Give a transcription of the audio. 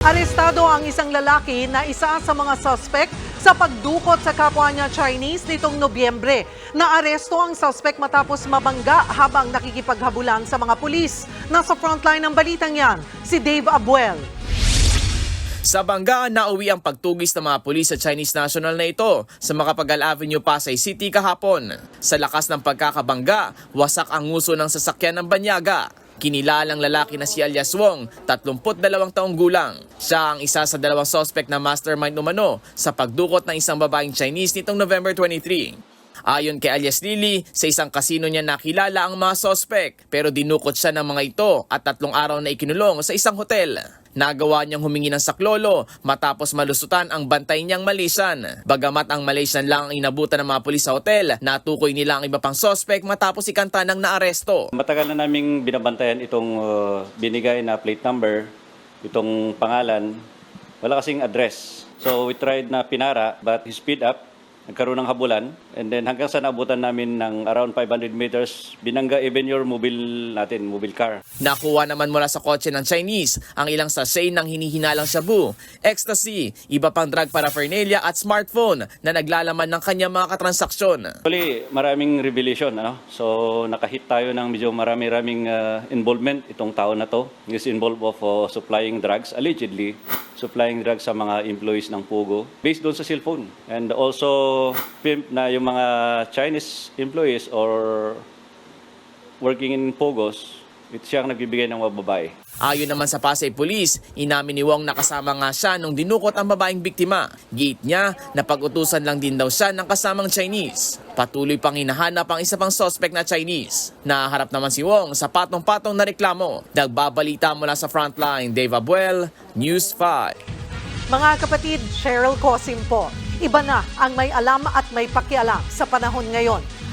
Arestado ang isang lalaki na isa sa mga suspect sa pagdukot sa kapwa niya Chinese nitong Nobyembre. Naaresto ang suspect matapos mabangga habang nakikipaghabulan sa mga pulis. Nasa frontline ng balitang yan, si Dave Abuel. Sa Banggaan, nauwi ang pagtugis ng mga pulis sa Chinese national na ito sa Makapagal Avenue, Pasay City kahapon. Sa lakas ng pagkakabangga, wasak ang nguso ng sasakyan ng banyaga. Kinilalang lalaki na si alias Wong, 32 taong gulang. Siya ang isa sa dalawang suspect na mastermind umano sa pagdukot ng isang babaeng Chinese nitong November 23. Ayon kay alias Lily, sa isang kasino niya nakilala ang mga sospek pero dinukot siya ng mga ito at tatlong araw na ikinulong sa isang hotel. Nagawa niyang humingi ng saklolo matapos malusutan ang bantay niyang Malaysian. Bagamat ang Malaysian lang ang inabutan ng mga pulis sa hotel, natukoy nila ang iba pang sospek matapos ikanta ng naaresto. Matagal na naming binabantayan itong uh, binigay na plate number, itong pangalan. Wala kasing address. So we tried na pinara but he speed up. Nagkaroon ng habulan. And then hanggang sa naabutan namin ng around 500 meters, binangga even your mobile natin, mobile car. Nakuha naman mula sa kotse ng Chinese ang ilang sachet ng hinihinalang shabu, ecstasy, iba pang drug paraphernalia at smartphone na naglalaman ng kanyang mga katransaksyon. Actually, maraming revelation. Ano? So, nakahit tayo ng medyo marami-raming uh, involvement itong taon na to. Is involved of uh, supplying drugs, allegedly, supplying drugs sa mga employees ng Pugo based doon sa cellphone. And also, pimp na yung mga Chinese employees or working in Pogos, ito siyang nagbibigay ng mga babae. Ayon naman sa Pasay Police, inamin ni Wong nakasama nga siya nung dinukot ang babaeng biktima. Gate niya na pag-utusan lang din daw siya ng kasamang Chinese. Patuloy pang hinahanap ang isa pang suspect na Chinese. Naharap naman si Wong sa patong-patong na reklamo. Nagbabalita mula sa frontline, Dave Abuel, News 5. Mga kapatid, Cheryl Cosim po. Iba na ang may alam at may pakialam sa panahon ngayon.